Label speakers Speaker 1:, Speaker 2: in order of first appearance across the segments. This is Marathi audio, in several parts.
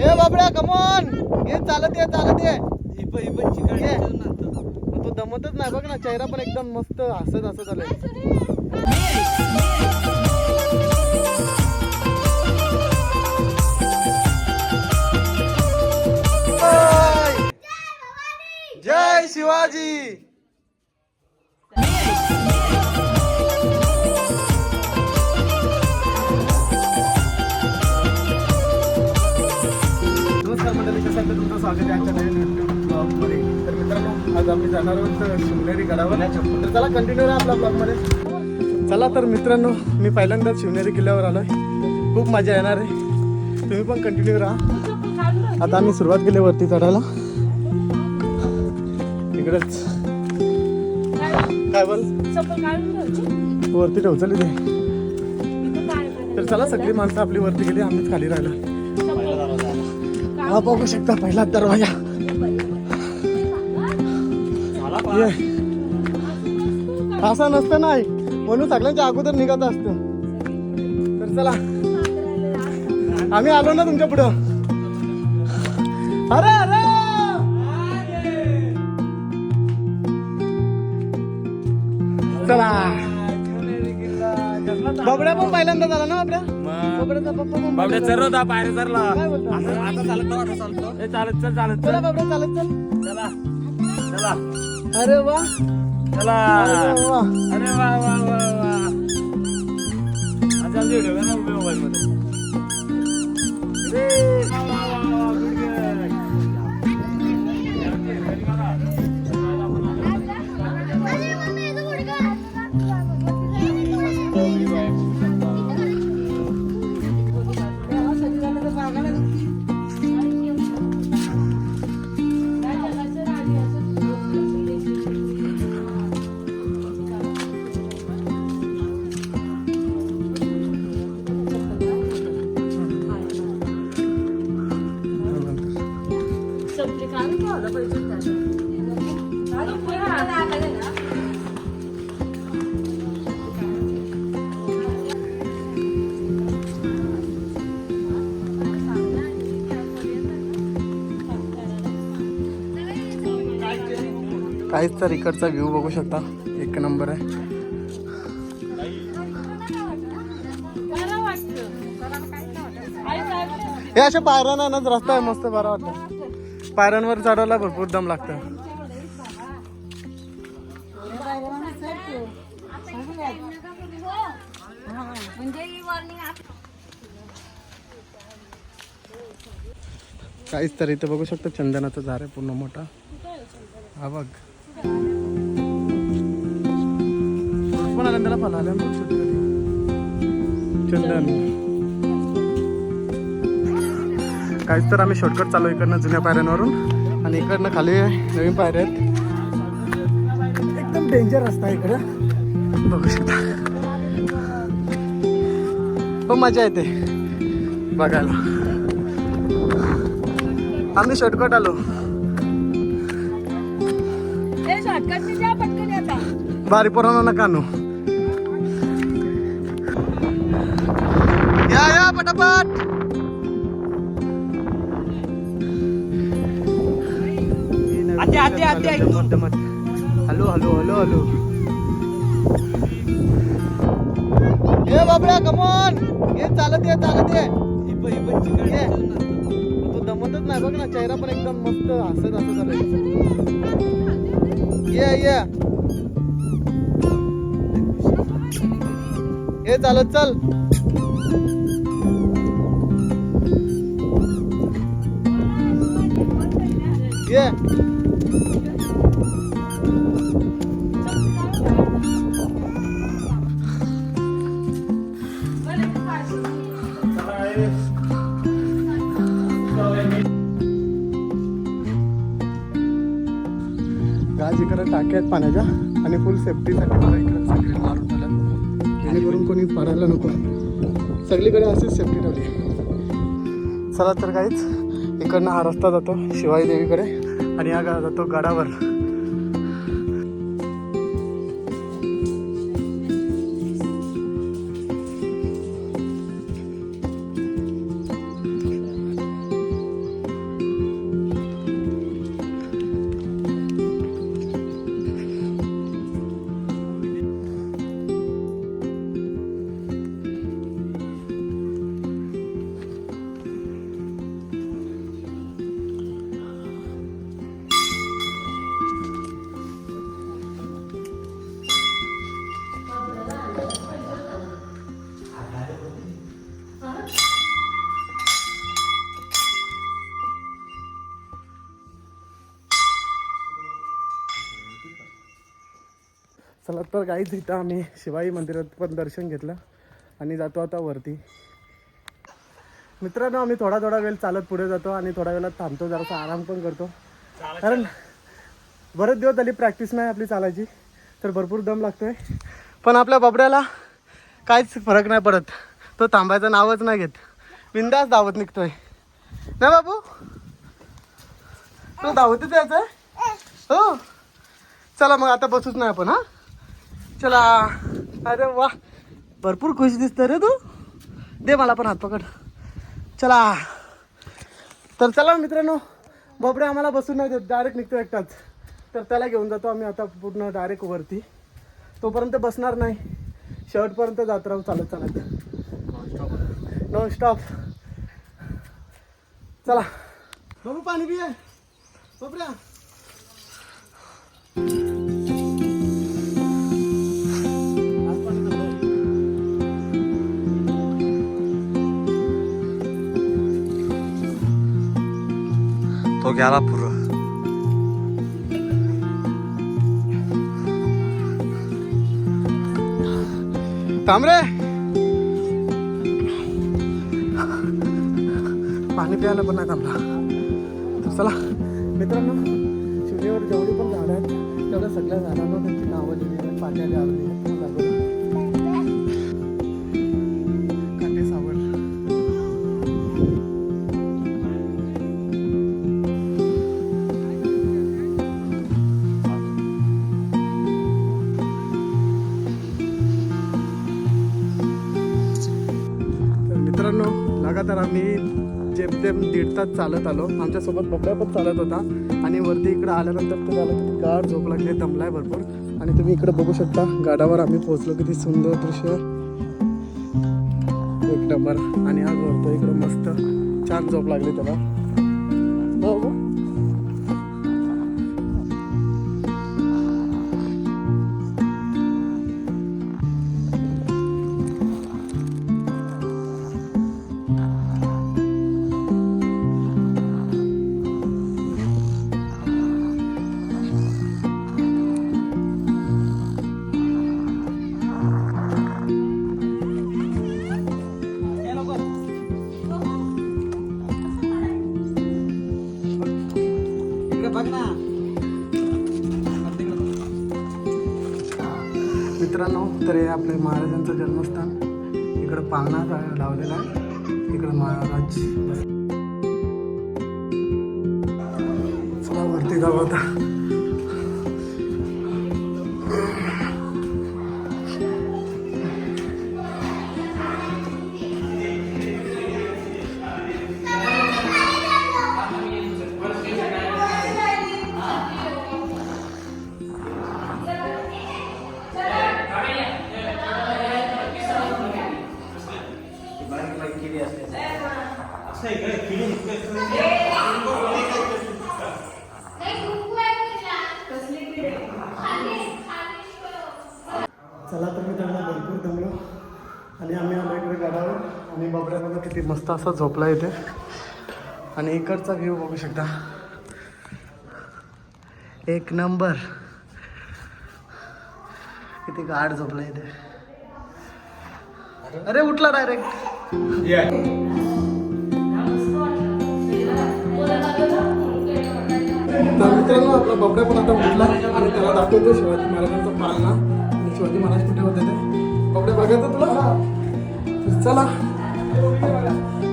Speaker 1: ए बाबड्या कमॉन ये चालत ये. चालत ये. तो दमतच नाही बघ ना चेहरा पण एकदम मस्त हसत हसत आलाय. जय! जय शिवाजी! स्वागत आहे आमच्या नवीन युट्यूब ब्लॉगमध्ये तर मित्रांनो आज आम्ही जाणार आहोत शिवनेरी गडावर. तर चला कंटिन्यू राहा आपल्या ब्लॉगमध्ये चला तर मित्रांनो मी पहिल्यांदाच शिवनेरी किल्ल्यावर आलो खूप मजा येणार आहे. तुम्ही पण कंटिन्यू राहा. आता आम्ही सुरुवात केली वरती चढायला. इकडेच. काय बोल? वरती ठेव ते तर चला सगळी माणसं आपली वरती गेली आम्हीच खाली राहिला. हा बघू शकता पहिला दरवाजा. ये. असं नसतं नाही म्हणून सगळ्यांच्या अगोदर निघत असत. तर चला. आम्ही आलो ना तुमच्या पुढं. अरे अरे! चला. बाबड्या पण पहिल्यांदा झाला ना बाबड्या? बाबड्याचा पप्पा पण
Speaker 2: बाबड्या. चल होता बाहेर चरला
Speaker 1: काय बोलतो?
Speaker 2: आता चालत आता चालतो ए चालत चल चालत
Speaker 1: चला.
Speaker 2: चल
Speaker 1: बाबड्या चालत चल.
Speaker 2: चला. चला.
Speaker 1: अरे वा.
Speaker 2: चला.
Speaker 1: अरे वा
Speaker 2: अरे वा वा वा वा. आता व्हिडिओ ना मोबाईल मध्ये
Speaker 1: काहीच तर इकडचा व्ह्यू बघू शकता. एक नंबर आहे. हे अशा पायऱ्यांनाच रस्ता आहे मस्त बरा वाटतं. पायऱ्यांवर चढायला भरपूर दम लागतं. काहीच तर इथं बघू शकतो चंदनाचं झाड आहे पूर्ण मोठा. हा बघ. पण आला त्याला फळ आल्या चंदन. काहीच तर आम्ही शॉर्टकट चालू इकडनं जुन्या पायऱ्यांवरून. आणि इकडनं खाली नवीन पायऱ्या आहेत. एकदम डेंजर रस्ता आहे इकडं. बघू शकता. पण मजा येते. बघायला. आम्ही शॉर्टकट आलो. बारी पोरांना नका आणू.
Speaker 2: आते, आते, आते, आते.
Speaker 1: Hello hello hello hello. ए बाबड्या कमॉन ये चालत ये चालत ये. तो दमतच नाही बघ ना चेहरा पण एकदम मस्त हसत हसत आलाय. ये ये. ये चालत चल. ये. गाज आहेत पाण्याच्या आणि फुल सेफ्टीसाठी मला इकडे सगळे मारून ठेवल्या जेणेकरून कोणी पडायला नको. सगळीकडे अशीच सेफ्टी ठेवली चला तर काहीच इकडनं हा रस्ता जातो शिवाई देवीकडे आणि हा जातो गडावर. चला तर गाईच इथं आम्ही शिवाई मंदिरात पण दर्शन घेतलं आणि जातो आता वरती. मित्रांनो आम्ही थोडा थोडा वेळ चालत पुढे जातो आणि थोड्या वेळात थांबतो जरासा आराम पण करतो. कारण बरेच दिवस झाली प्रॅक्टिस नाही आपली चालायची तर भरपूर दम लागतोय. पण आपल्या बाबड्याला काहीच फरक नाही पडत. तो थांबायचं नावच नाही घेत. बिंदास धावत निघतोय. ना बाबू? तो धावतच यायचं हो. चला मग आता बसूच नाही आपण हा? चला. अरे वा. भरपूर खुश दिसतं रे तू. दे मला पण हात पकड. चला. तर चला मित्रांनो बोबडे आम्हाला बसून नाही देत डायरेक्ट निघतो एकटाच. तर त्याला घेऊन जातो आम्ही आता पूर्ण डायरेक्ट वरती. तोपर्यंत बसणार नाही. शेवटपर्यंत जात राहू चालत चालत. नो स्टॉप चला. बाबू पाणी पिये बोबड्या.
Speaker 3: तो गेला पुरं
Speaker 1: थांब पाणी प्यायला पण नाही थांबला तर चला मित्रांनो शिवनेवर जेवढी पण झाडं आहेत तेवढ्या सगळ्या झाडांना त्यांची नावं लिहिली आहेत पाट्या आवडली आहेत आम्ही जेमतेम दीड तास चालत आलो. आमच्यासोबत बबड्या पण चालत होता. आणि वरती इकडं आल्यानंतर तुम्हाला झालं किती गाढ झोप लागली दमलाय भरपूर. आणि तुम्ही इकडे बघू शकता गाडावर आम्ही पोहोचलो. किती सुंदर दृश्य. एक नंबर. आणि हा घरतो इकडं मस्त छान झोप लागली त्याला. आपल्या महाराजांचं जन्मस्थान इकडं पाळणा लावलेला आहे. इकडं महाराज. चला वरती जाऊ आता. चला तर मी त्यांना भरपूर दमलो. आणि आम्ही आलो इकडे गडावर आणि बाबऱ्या बघा किती मस्त असा झोपला इथे. आणि इकडचा व्ह्यू बघू शकता. एक नंबर. किती गाढ झोपला इथे. अरे उठला डायरेक्ट तर मित्रांनो आपला बबड्या पण आता उठला आणि त्याला दाखवतो शिवाजी महाराजांचा पालना. आणि शिवाजी महाराज कुठे होते ते? बबड्या बघायचं तुला? तर चला.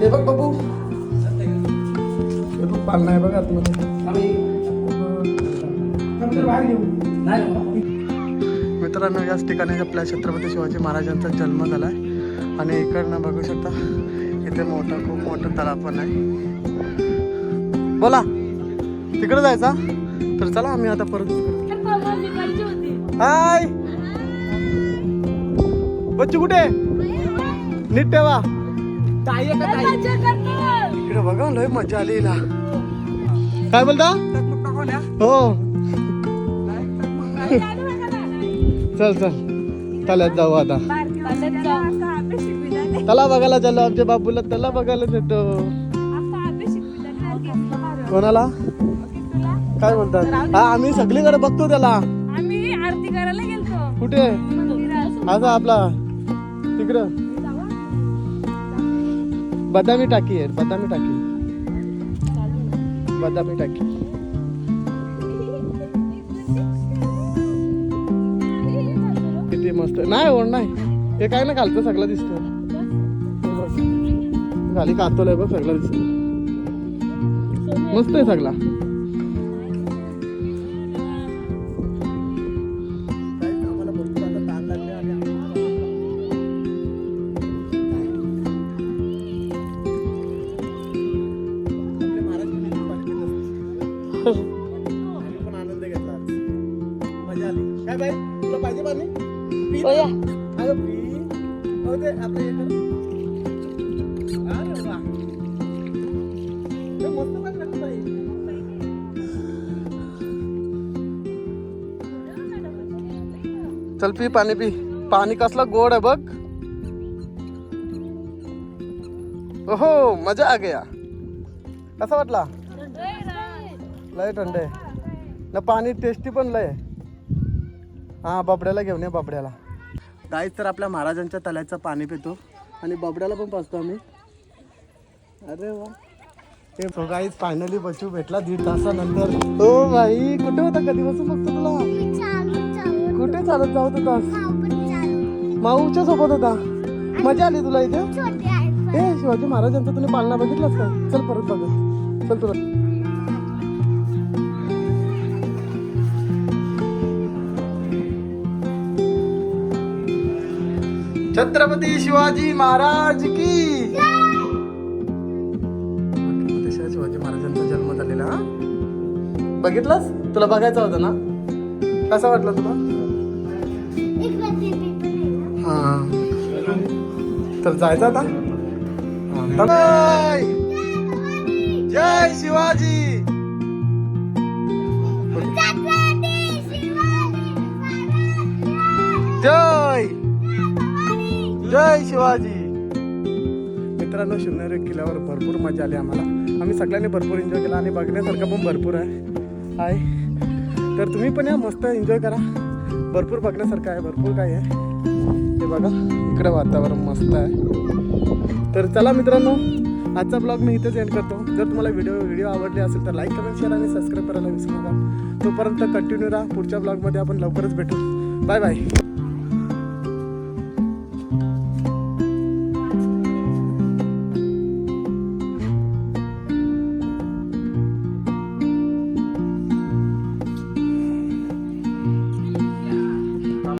Speaker 1: हे बघ बाबू. हे बघ आहे बघा तुम्हाला मित्रांनो याच ठिकाणी आपल्या छत्रपती शिवाजी महाराजांचा जन्म झाला आहे आणि इकडनं बघू शकता इथे मोठा खूप मोठा तलाव पण आहे. बोला तिकडे जायचा तर चला आम्ही आता परत हाय बच्चू कुठे? नीट ठेवा. इकडे बघा लय मजा आली हिला. काय बोलता? हो. चल चल. चला जाऊ आता. त्याला बघायला चाललो आमच्या बाबूला त्याला बघायला नेतो. कोणाला? काय म्हणतात? हा आम्ही सगळीकडे बघतो त्याला.
Speaker 4: आम्ही आरती करायला गेलतो.
Speaker 1: कुठे? असा आपला. तिकडं. बदामी टाकी आहे बदामी टाकी. बदामी टाकी. किती मस्त. नाही ओढ नाही. हे काय ना खालचं सगळं दिसतो खाली कातोलंय बघ सगळं दिसतो मस्त आहे सगळा. चल पी पाणी पी. पाणी कसलं गोड आहे बघ. ओहो मजा आ गया. कसा वाटला? लय थंड आहे. ना पाणी टेस्टी पण लय हा बबड्याला घेऊन ये बबड्याला. काहीच तर आपल्या महाराजांच्या तल्याचं पाणी पितो. आणि बबड्याला पण पाचतो आम्ही. अरे वा. ते सो फायनली बचू भेटला दीड तासानंतर. हो भाई कुठे होता कधीपासून बघतो तुला? कुठे चालत जाऊ होता माऊच्या सोबत होता. मजा आली तुला इथे? ए शिवाजी महाराजांचा तुम्ही पालना बघितलास का? चल परत बघ. चल तुला. छत्रपती शिवाजी महाराज की? बघितलास? तुला बघायचा होता ना? कसा वाटला तुला? हा. तर जायचं आता? जय! जय शिवाजी! जय! जय शिवाजी! मित्रांनो शिवनेरी किल्ल्यावर भरपूर मजा आली आम्हाला. आम्ही सगळ्यांनी भरपूर एन्जॉय केला आणि बघण्यासारखं पण भरपूर आहे. आहे तर तुम्ही पण या मस्त एन्जॉय करा. भरपूर बघण्यासारखं आहे भरपूर काय आहे. ते बघा इकडे वातावरण मस्त आहे. तर चला मित्रांनो आजचा ब्लॉग मी इथेच एंड करतो. जर तुम्हाला व्हिडिओ व्हिडिओ आवडले असेल तर लाईक कमेंट शेअर आणि सबस्क्राईब करायला विसरू नका. तोपर्यंत कंटिन्यू राहा. पुढच्या ब्लॉगमध्ये आपण लवकरच भेटू. Bye bye